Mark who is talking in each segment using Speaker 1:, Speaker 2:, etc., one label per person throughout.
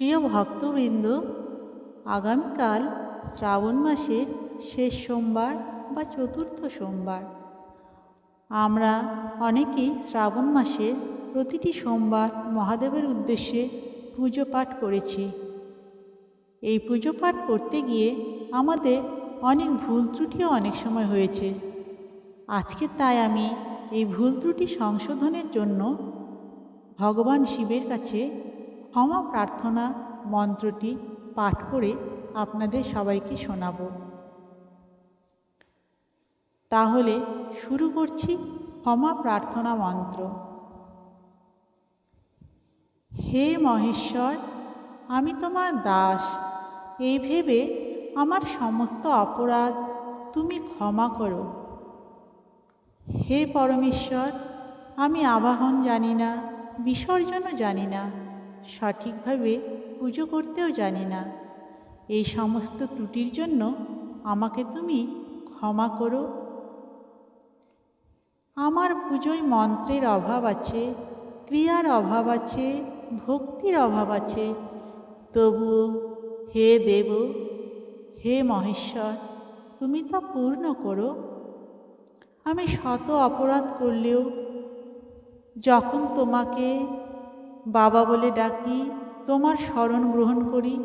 Speaker 1: প্রিয় ভক্তবৃন্দ, আগামীকাল শ্রাবণ মাসের শেষ সোমবার বা চতুর্থ সোমবার। আমরা অনেকেই শ্রাবণ মাসের প্রতিটি সোমবার মহাদেবের উদ্দেশ্যে পুজো পাঠ করেছি। এই পুজো পাঠ করতে গিয়ে আমাদের অনেক ভুল ত্রুটিও অনেক সময় হয়েছে। আজকে তাই আমি এই ভুল ত্রুটি সংশোধনের জন্য ভগবান শিবের কাছে ক্ষমা প্রার্থনা মন্ত্রটি পাঠ করে আপনাদের সবাইকে শোনাব। তাহলে শুরু করছি ক্ষমা প্রার্থনা মন্ত্র। হে মহেশ্বর, আমি তোমার দাস। এই ভেবে আমার সমস্ত অপরাধ তুমি ক্ষমা করো। হে পরমেশ্বর, আমি আবাহন জানি না, বিসর্জনও জানি না। সঠিকভাবে পুজো করতেও জানি না। এই সমস্ত ত্রুটির জন্য আমাকে তুমি ক্ষমা করো। আমার পুজোয় মন্ত্রের অভাব আছে, ক্রিয়ার অভাব আছে, ভক্তির অভাব আছে। তবুও হে দেব, হে মহেশ্বর, তুমি তা পূর্ণ করো। আমি শত অপরাধ করলেও যখন তোমাকে বাবা বলে ডাকি, তোমার স্মরণ গ্রহণ করি,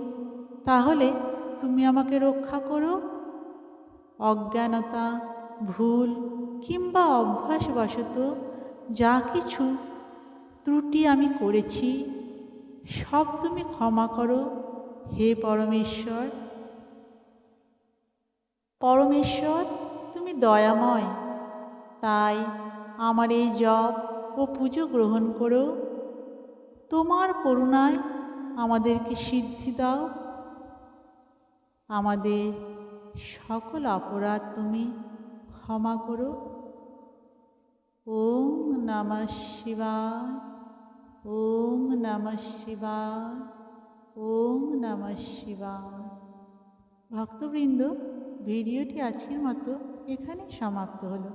Speaker 1: তাহলে তুমি আমাকে রক্ষা করো। অজ্ঞানতা, ভুল কিংবা অভ্যাসবশত যা কিছু ত্রুটি আমি করেছি, সব তুমি ক্ষমা করো, হে পরমেশ্বর। পরমেশ্বর, তুমি দয়াময়, তাই আমার এই জপ ও পুজো গ্রহণ করো। তোমার করুণায় আমাদেরকে সিদ্ধি দাও। আমাদের সকল অপরাধ তুমি ক্ষমা করো। ওম নমঃ শিবায়, ওম নমঃ শিবায়, ওম নমঃ শিবায়। ভক্তবৃন্দ, ভিডিওটি আজকের মতো এখানে সমাপ্ত হলো।